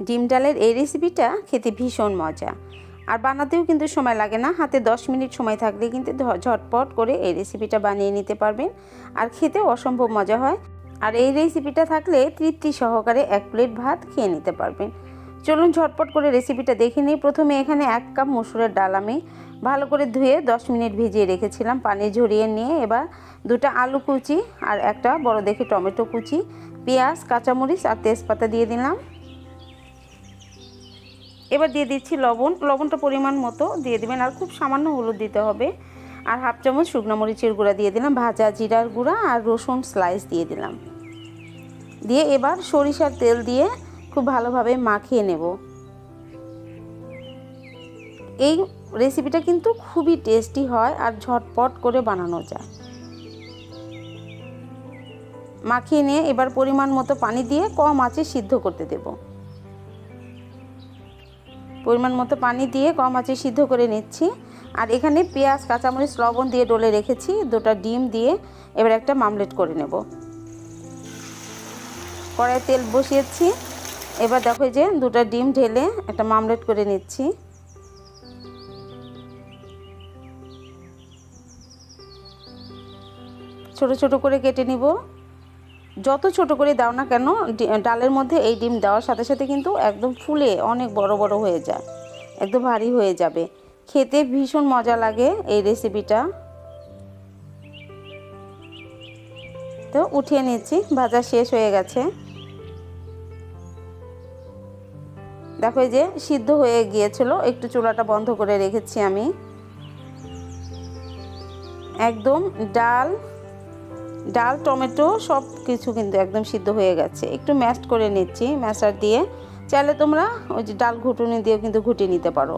ডিম ডালের এই রেসিপিটা খেতে ভীষণ মজা। আর বানাতেও কিন্তু সময় লাগে না, হাতে 10 মিনিট সময় থাকলে কিন্তু ঝটপট করে এই রেসিপিটা বানিয়ে নিতে পারবেন। আর খেতে অসম্ভব মজা হয়। আর এই রেসিপিটা থাকলে তৃপ্তি সহকারে এক প্লেট ভাত খেয়ে নিতে পারবেন। চলুন ঝটপট করে রেসিপিটা দেখে নিই। প্রথমে এখানে এক কাপ মসুরের ডাল আমি ভালো করে ধুয়ে 10 মিনিট ভিজিয়ে রেখেছিলাম। পানি ঝরিয়ে নিয়ে এবার দুটো আলু কুচি আর একটা বড় দেখে টমেটো কুচি, পেঁয়াজ, কাঁচামরিচ আর তেজপাতা দিয়ে দিলাম। এবার দিয়ে দিচ্ছি লবণ। লবণটা পরিমাণ মতো দিয়ে দিবেন। আর খুব সামান্য হলুদ দিতে হবে। আর হাফ চামচ শুকনো মরিচের গুঁড়া দিয়ে দিলাম, ভাজা জিরার গুঁড়া আর রসুন স্লাইস দিয়ে দিলাম। দিয়ে এবার সরিষার তেল দিয়ে খুব ভালোভাবে মাখিয়ে নেব। এই রেসিপিটা কিন্তু খুবই টেস্টি হয় আর ঝটপট করে বানানো যায়। মাখিয়ে নিয়ে এবার পরিমাণ মতো পানি দিয়ে কম আঁচে সিদ্ধ করতে দেবো। পরিমাণ মতো পানি দিয়ে কম আঁচে সিদ্ধ করে নিচ্ছি। আর এখানে পেঁয়াজ, কাঁচামরিচ লবণ দিয়ে ডলে রেখেছি। দুটো ডিম দিয়ে এবার একটা মামলেট করে নেব। কড়াই তেল বসিয়েছি। এবার দেখো যে দুটো ডিম ঢেলে একটা মামলেট করে নিচ্ছি। ছোট ছোট করে কেটে নিব। যত ছোট করে দাও না কেন ডালের মধ্যে এই ডিম দেওয়ার সাথে সাথে কিন্তু একদম ফুলে অনেক বড় বড় হয়ে যায়, একদম ভারী হয়ে যাবে। খেতে ভীষণ মজা লাগে এই রেসিপিটা তো উঠিয়ে নিচ্ছি, ভাজা শেষ হয়ে গেছে। দেখো যে সিদ্ধ হয়ে গিয়েছিল, একটু চুলাটা বন্ধ করে রেখেছি আমি। একদম ডাল ডাল, টমেটো সব কিছু কিন্তু একদম সিদ্ধ হয়ে গেছে। একটু ম্যাশ করে নিচ্ছি, ম্যাশার দিয়ে। চাইলে তোমরা ওই যে ডাল ঘুটুনি দিয়েও কিন্তু ঘুটিয়ে নিতে পারো।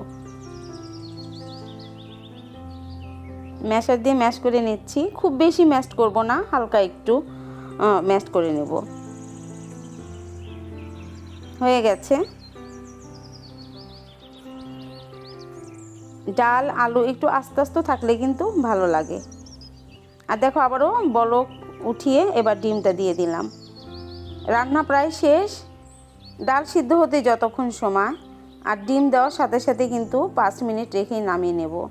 ম্যাশার দিয়ে ম্যাশ করে নিচ্ছি। খুব বেশি ম্যাশ করব না, হালকা একটু ম্যাশ করে নেব। হয়ে গেছে। ডাল, আলু একটু আস্তে আস্তে থাকলে কিন্তু ভালো লাগে। আর দেখো আবারও বলক উঠিয়ে এবার ডিমটা দিয়ে দিলাম। রান্না প্রায় শেষ। ডাল সিদ্ধ হতে যতক্ষণ সময়, আর ডিম দেওয়ার সাথে সাথে কিন্তু পাঁচ মিনিট রেখেই নামিয়ে নেব।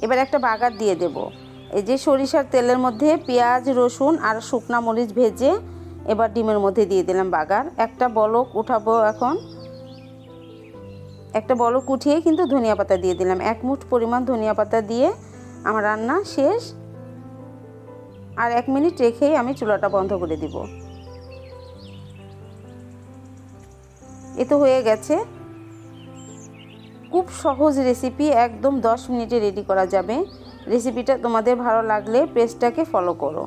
এবার একটা বাগার দিয়ে দেব। এই যে সরিষার তেলের মধ্যে পেঁয়াজ, রসুন আর শুকনা মরিচ ভেজে এবার ডিমের মধ্যে দিয়ে দিলাম বাগার। একটা বলক উঠাবো এখন। একটা বলক উঠিয়ে কিন্তু ধনিয়া পাতা দিয়ে দিলাম। এক মুঠ পরিমাণ ধনিয়া পাতা দিয়ে আমার রান্না শেষ। আর এক মিনিট রেখেই আমি চুলাটা বন্ধ করে দিব। এ তো হয়ে গেছে। খুব সহজ রেসিপি একদম দশ মিনিটে রেডি করা যাবে। রেসিপিটা তোমাদের ভালো লাগলে পেজটাকে ফলো করো।